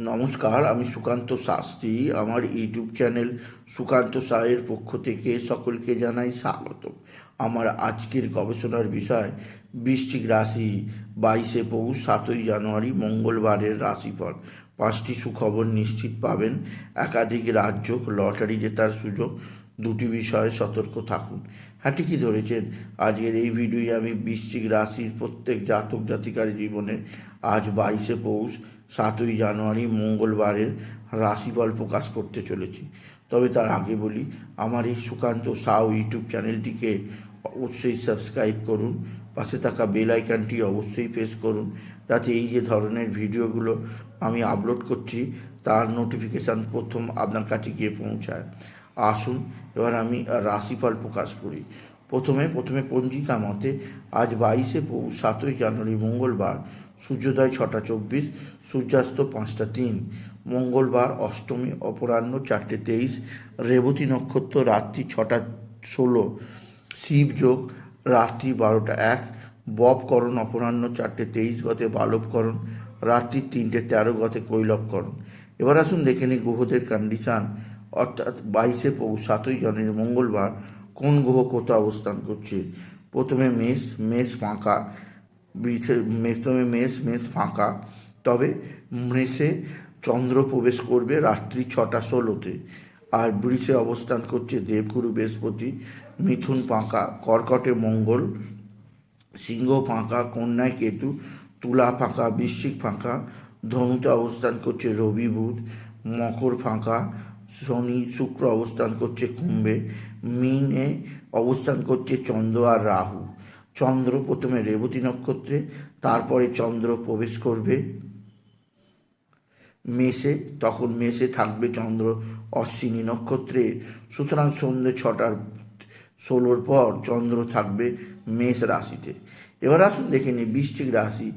নমস্কার, আমি সুকান্ত শাস্ত্রী। আমার ইউটিউব চ্যানেল সুকান্ত সায়ের পক্ষ থেকে সকলকে জানাই স্বাগত আমার আজকের গবেষণার বিষয়, বৃশ্চিক রাশি, বাইশে পৌষ, সাতই জানুয়ারি, মঙ্গলবারের রাশিফল। পাঁচটি সুখবর নিশ্চিত পাবেন। একাধিক রাজ্য লটারি জেতার সুযোগ। দুটি বিষয়ে সতর্ক থাকুন। হ্যাঁ ঠিকই ধরেছেন। আজকের এই ভিডিওয়ে আমি বৃশ্চিক রাশির প্রত্যেক জাতক জাতিকার জীবনে আজ বাইশে পৌষ, সাতই জানুয়ারি, মঙ্গলবারের রাশিফল প্রকাশ করতে চলেছি। তবে তার আগে বলি, আমার এই সুকান্ত সাউ ইউটিউব চ্যানেলটিকে অবশ্যই সাবস্ক্রাইব করুন, পাশে থাকা বেল আইকনটি অবশ্যই প্রেস করুন, যাতে এই যে ধরনের ভিডিওগুলো আমি আপলোড করছি, তার নোটিফিকেশান প্রথম আপনার কাছে গিয়ে পৌঁছায়। আসুন, এবার আমি রাশিফল প্রকাশ করি। প্রথমে প্রথমে পঞ্জিকা মতে, আজ বাইশে পৌষ, সাতই জানুয়ারি, মঙ্গলবার সূর্যোদয় ছটা চব্বিশ, সূর্যাস্ত পাঁচটা তিন, মঙ্গলবার অষ্টমী, অপরাহ্ন চারটে তেইশ, রেবতী নক্ষত্র রাত্রি ছটা ষোলো শিবযোগ রাত্রি বারোটা এক ববকরণ অপরাহ্ন চারটে তেইশ গতে বালবকরণ রাত্রি তিনটে তেরো গতে কৈলবকরণ এবার আসুন দেখে নিই গ্রহদের কন্ডিশান অর্থাৎ বাইশে পৌষ সাতই জানুয়ারি মঙ্গলবার কোন গ্রহ কোথা অবস্থান করছে? প্রথমে মেষ মেষ ফাঁকা প্রথমে মেষ মেষ ফাঁকা। তবে মেষে চন্দ্র প্রবেশ করবে রাত্রি ছটা ষোলোতে। আর বৃষে অবস্থান করছে দেবগুরু বৃহস্পতি। মিথুন ফাঁকা কর্কটে মঙ্গল, সিংহ ফাঁকা কন্যায় কেতু, তুলা ফাঁকা বৃশ্চিক ফাঁকা ধনুতে অবস্থান করছে রবি বুধ, মকর ফাঁকা শনি শুক্র অবস্থান করছে কুম্ভে, মিনে অবস্থান করছে চন্দ্র আর রাহু। চন্দ্র প্রথমে রেবতী নক্ষত্রে, তারপরে চন্দ্র প্রবেশ করবে মেষে, তখন মেষে থাকবে চন্দ্র অশ্বিনী নক্ষত্রে। সুতরাং সন্ধ্যে ছটার ষোলোর পর চন্দ্র থাকবে মেষ রাশিতে। এবার আসুন দেখে নিই বৃশ্চিক রাশি।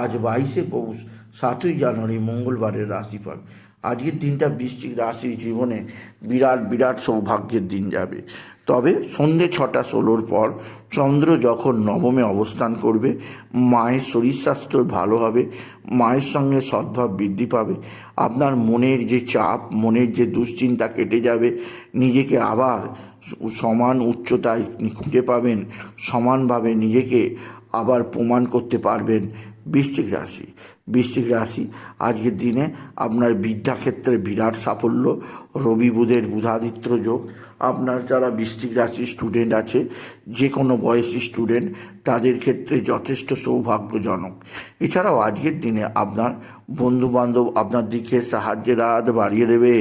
আজ বাইশে পৌষ, সাতই জানুয়ারি, মঙ্গলবারের রাশিফল। আজকের দিনটা বৃশ্চিক রাশির জীবনে বিরাট বিরাট সৌভাগ্যের দিন যাবে। তবে সন্ধে ছটা ষোলোর পর চন্দ্র যখন নবমে অবস্থান করবে, মায়ের শরীর স্বাস্থ্য ভালো হবে, মায়ের সঙ্গে সদ্ভাব বৃদ্ধি পাবে, আপনার মনের যে চাপ, মনের যে দুশ্চিন্তা কেটে যাবে, নিজেকে আবার সমান উচ্চতায় খুঁজে পাবেন, সমানভাবে নিজেকে আবার প্রমাণ করতে পারবেন বৃশ্চিক রাশি। বৃশ্চিক রাশি, আজকের দিনে আপনার বিদ্যাক্ষেত্রে বিরাট সাফল্য, রবি বুধের বুধাদিত্য যোগ। আপনার যারা বৃশ্চিক রাশির স্টুডেন্ট আছে যে কোনো বয়সী স্টুডেন্ট তাদের ক্ষেত্রে যথেষ্ট সৌভাগ্যজনক। এছাড়াও আজকের দিনে আপনার বন্ধুবান্ধব আপনার দিকে সাহায্যের হাত বাড়িয়ে দেবে।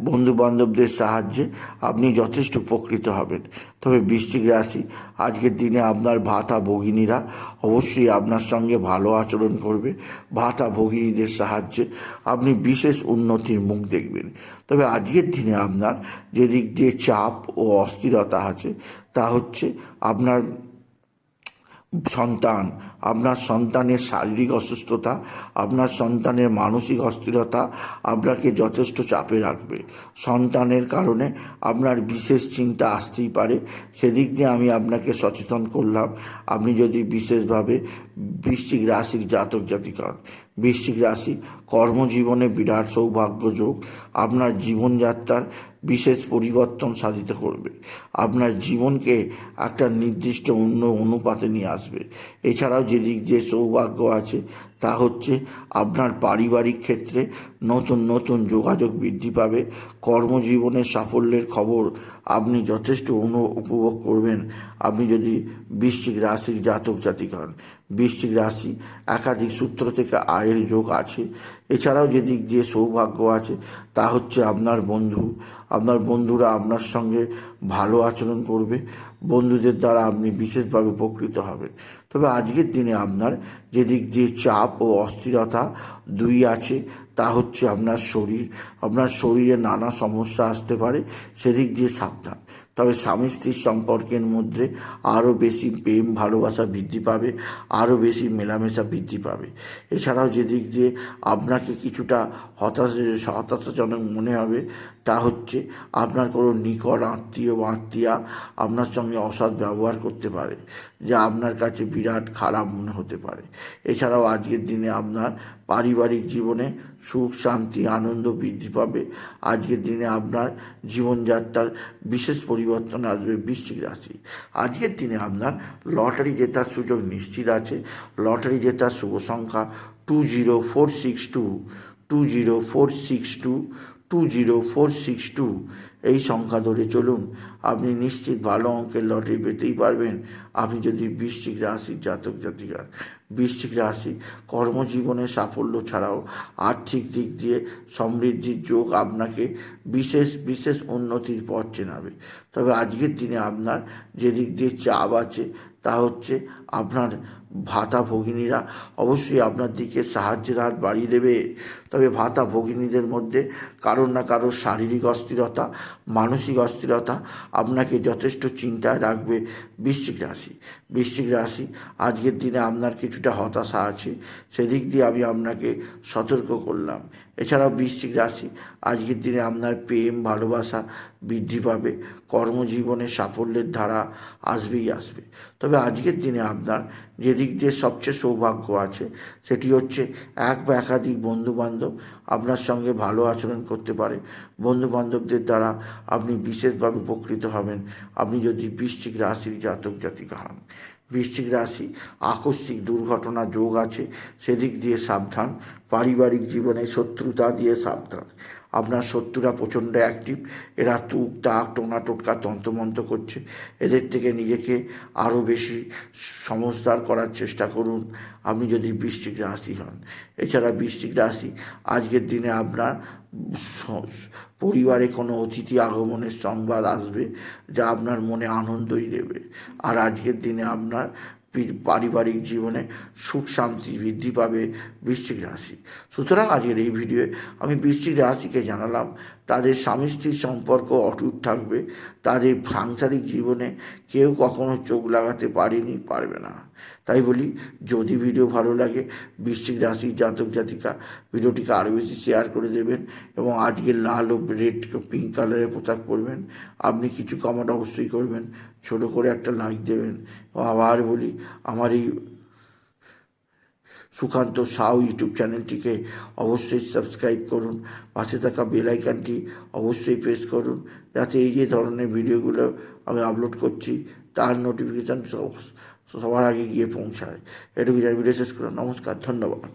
বন্ধু বান্ধবদের সাহায্যে আপনি যথেষ্ট উপকৃত হবেন। তবে বৃশ্চিক রাশি, আজকের দিনে আপনার ভাতা ভগিনীরা অবশ্যই আপনার সঙ্গে ভালো আচরণ করবে। ভাতা ভগিনীদের সাহায্যে আপনি বিশেষ উন্নতির মুখ দেখবেন। তবে আজকের দিনে আপনার যেদিক দিয়ে চাপ ও অস্থিরতা আছে, তা হচ্ছে আপনার সন্তান, আপনার সন্তানের শারীরিক অসুস্থতা, আপনার সন্তানের মানসিক অস্থিরতা আপনাকে যথেষ্ট চাপে রাখবে। সন্তানের কারণে আপনার বিশেষ চিন্তা আসতেই পারে। সেদিক দিয়ে আমি আপনাকে সচেতন করলাম, আপনি যদি বিশেষভাবে বৃশ্চিক রাশির জাতক জাতিকার, বৃশ্চিক রাশি কর্মজীবনে বিরাট সৌভাগ্য যোগ, আপনার জীবনযাত্রার বিশেষ পরিবর্তন সাধিত করবে। আপনার জীবনকে একটা নির্দিষ্ট অন্য অনুপাতে নিয়ে আসবে। এছাড়াও যেদিক দিয়ে সৌভাগ্য আছে, তা হচ্ছে আপনার পারিবারিক ক্ষেত্রে নতুন নতুন যোগাযোগ বৃদ্ধি পাবে। কর্মজীবনের সাফল্যের খবর আপনি যথেষ্ট অনু উপভোগ করবেন। আপনি যদি বৃশ্চিক রাশির জাতক জাতিক হন, বৃশ্চিক রাশি একাধিক সূত্র থেকে আয়ের যোগ আছে। এছাড়াও যেদিক দিয়ে সৌভাগ্য আছে, তা হচ্ছে আপনার বন্ধু আপনার বন্ধুরা আপনার সঙ্গে ভালো আচরণ করবে, বন্ধুদের দ্বারা আপনি বিশেষভাবে উপকৃত হবেন। তবে আজকের দিনে আপনার যেদিক দিয়ে চাপ ও অস্থিরতা দুই আছে তা হচ্ছে আপনার শরীর। আপনার শরীরে নানা সমস্যা আসতে পারে, সেদিক দিয়ে সাবধান। তবে স্বামী স্ত্রীর সম্পর্কের মধ্যে আরও বেশি প্রেম, ভালোবাসা বৃদ্ধি পাবে, আরও বেশি মেলামেশা বৃদ্ধি পাবে। এছাড়াও যেদিক দিয়ে আপনাকে কিছুটা হতাশ, হতাশাজনক মনে হবে, তা হচ্ছে আপনার কোনো নিকট আত্মীয় বা আত্মীয়া আপনার সঙ্গে অসৎ ব্যবহার করতে পারে, যা আপনার কাছে বিরাট খারাপ মনে হতে পারে। এছাড়াও আজকের দিনে আপনার পারিবারিক জীবনে সুখ, শান্তি, আনন্দ বৃদ্ধি পাবে। আজকের দিনে আপনার জীবনযাত্রার বিশেষ পরিবর্তন আসবে বৃশ্চিক রাশি। আজকের দিনে আপনার লটারি জেতার সুযোগ নিশ্চিত আছে। লটারি জেতার শুভ সংখ্যা two zero four six two two zero four six two two zero four six two. এই সংখ্যা ধরে চলুন। আপনি নিশ্চিত ভালো অঙ্কের লটারি পেতেই পারবেন। আপনি যদি বৃশ্চিক রাশির জাতক জাতিকার, বৃশ্চিক রাশি কর্মজীবনে সাফল্য ছাড়াও আর্থিক দিক দিয়ে সমৃদ্ধির যোগ আপনাকে বিশেষ বিশেষ উন্নতির পথ চেনাবে। তবে আজকের দিনে আপনার যে দিক দিয়ে চাপ আছে, তা হচ্ছে আপনার ভাতা ভগিনীরা অবশ্যই আপনার দিকে সাহায্যের হাত বাড়িয়ে দেবে। তবে ভাতা ভগিনীদের মধ্যে কারোর না কারোর শারীরিক অস্থিরতা মানসিক অস্থিরতা আপনাকে যথেষ্ট চিন্তায় রাখবে বৃশ্চিক রাশি। বৃশ্চিক রাশি, আজকের দিনে আপনার কিছুটা হতাশা আছে, সেদিক দিয়ে আমি আপনাকে সতর্ক করলাম। এছাড়াও বৃশ্চিক রাশি, আজকের দিনে আপনার প্রেম, ভালোবাসা বৃদ্ধি পাবে। কর্মজীবনে সাফল্যের ধারা আসবেই আসবে। তবে আজকের দিনে আপনার যে দিক দিয়ে সবচেয়ে সৌভাগ্য আছে, সেটি হচ্ছে এক বা একাধিক বন্ধুবান্ধব আপনার সঙ্গে ভালো আচরণ করতে পারে। বন্ধুবান্ধবদের দ্বারা আপনি বিশেষভাবে উপকৃত হবেন। আপনি যদি বৃশ্চিক রাশির জাতক জাতিকা হন, বৃশ্চিক রাশি আকস্মিক দুর্ঘটনা যোগ আছে, সেদিক দিয়ে সাবধান। পারিবারিক জীবনে শত্রুতা দিয়ে সাবধান। আপনার শত্রুরা প্রচণ্ড অ্যাক্টিভ এরা তুক, তাক, টোনা, টোটকা, তন্ত্রমন্ত্র করছে। এদের থেকে নিজেকে আরও বেশি সমজদার করার চেষ্টা করুন। আপনি যদি বৃষ্টিক রাশি হন। এছাড়া বৃষ্টিক রাশি, আজকের দিনে আপনার পরিবারে কোনো অতিথি আগমনের সংবাদ আসবে যা আপনার মনে আনন্দই দেবে। আর আজকের দিনে আপনার পারিবারিক জীবনে সুখ শান্তি বৃদ্ধি পাবে বৃশ্চিক রাশি। সুতরাং আজকের এই ভিডিওয়ে আমি বৃশ্চিক রাশিকে জানালাম। তাদের স্বামী স্ত্রীর সম্পর্ক অটুট থাকবে, তাদের সাংসারিক জীবনে কেউ কখনো চোখ লাগাতে পারেনি, পারবে না। তাই বলি, যদি ভিডিও ভালো লাগে, বৃশ্চিক রাশির জাতক জাতিকা ভিডিওটিকে আরও বেশি শেয়ার করে দেবেন এবং আজকে লাল ও রেড পিঙ্ক কালারের পোশাক পরবেন। আপনি কিছু কমেন্ট অবশ্যই করবেন, ছোট করে একটা লাইক দেবেন। আবার বলি, আমার এই সুকান্ত সাউ ইউটিউব চ্যানেলটিকে অবশ্যই সাবস্ক্রাইব করুন। পাশে থাকা বেল আইকনটি অবশ্যই প্রেস করুন যাতে এই যে ধরনের ভিডিওগুলো আমি আপলোড করছি, তার নোটিফিকেশান সবার আগে গিয়ে পৌঁছায়। এটুকু জানি ভিডিও শেষ করুন নমস্কার, ধন্যবাদ।